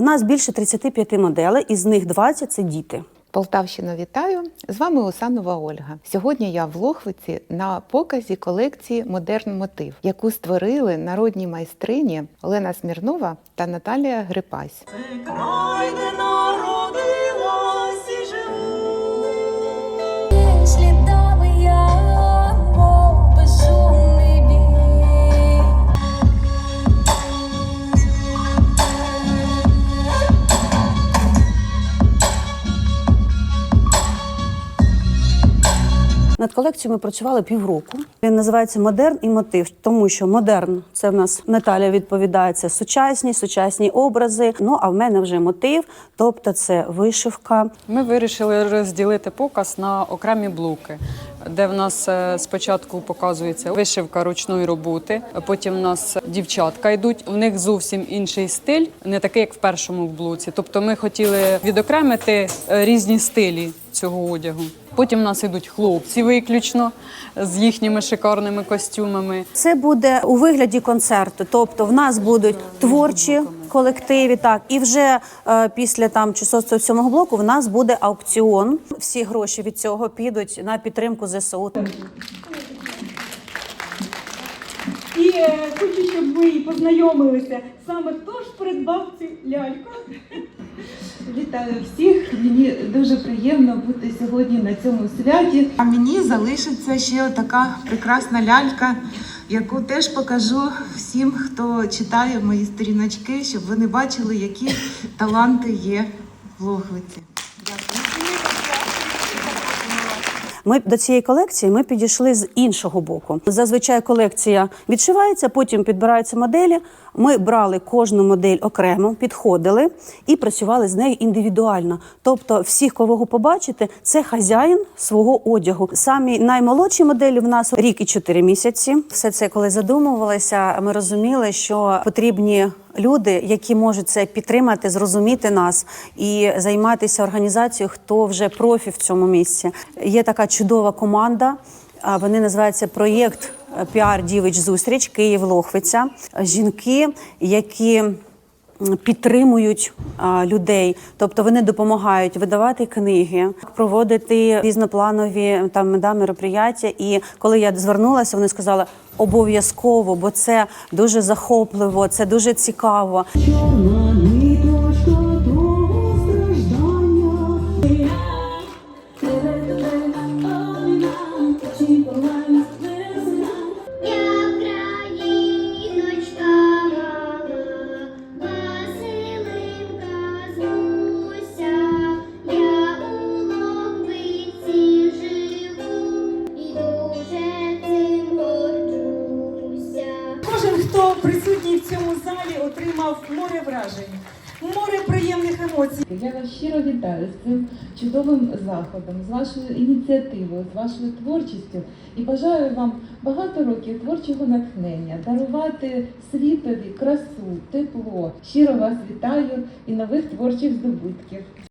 В нас більше 35 моделей, із них 20 – це діти. Полтавщину вітаю! З вами Усанова Ольга. Сьогодні я в Лохвиці на показі колекції Модерн мотив, яку створили народні майстрині Олена Смірнова та Наталія Грипась. Це край, де народилась і живу. Над колекцією ми працювали півроку. Він називається Модерн і мотив, тому що модерн це в нас Наталя відповідає це сучасні, сучасні образи. Ну а в мене вже мотив, тобто це вишивка. Ми вирішили розділити показ на окремі блоки, де в нас е, спочатку показується вишивка ручної роботи, потім в нас дівчатка йдуть. У них зовсім інший стиль, не такий, як в першому блоці. Тобто ми хотіли відокремити е, різні стилі цього одягу. Потім в нас йдуть хлопці виключно з їхніми шикарними костюмами. Це буде у вигляді концерту. Тобто, в нас будуть творчі колективи. Так, і вже е, після там 607 блоку в нас буде аукціон. Всі гроші від цього підуть на підтримку ЗСУ. І е, хочу, щоб ви познайомилися саме хто ж придбав цю ляльку. Вітаю всіх. Мені дуже приємно бути сьогодні на цьому святі. А мені залишиться ще така прекрасна лялька, яку теж покажу всім, хто читає мої сторіночки, щоб вони бачили, які таланти є в Лохвиці. Ми до цієї колекції ми підійшли з іншого боку. Зазвичай колекція відшивається, потім підбираються моделі. Ми брали кожну модель окремо, підходили і працювали з нею індивідуально. Тобто, всіх, кого ви побачите, це хазяїн свого одягу. Самі наймолодші моделі в нас рік і чотири місяці. Все це, коли задумувалися, ми розуміли, що потрібні люди, які можуть це підтримати, зрозуміти нас і займатися організацією, хто вже профі в цьому місці. Є така чудова команда. Вони називаються проєкт Піар Дівич Зустріч Київ Лохвиця. Жінки, які підтримують людей, тобто вони допомагають видавати книги, проводити різнопланові там да, мероприяття. І коли я звернулася, вони сказали обов'язково, бо це дуже захопливо, це дуже цікаво. Отримав море вражень, море приємних емоцій. Я вас щиро вітаю з цим чудовим заходом, з вашою ініціативою, з вашою творчістю і бажаю вам багато років творчого натхнення, дарувати світові красу, тепло. Щиро вас вітаю і нових творчих здобутків.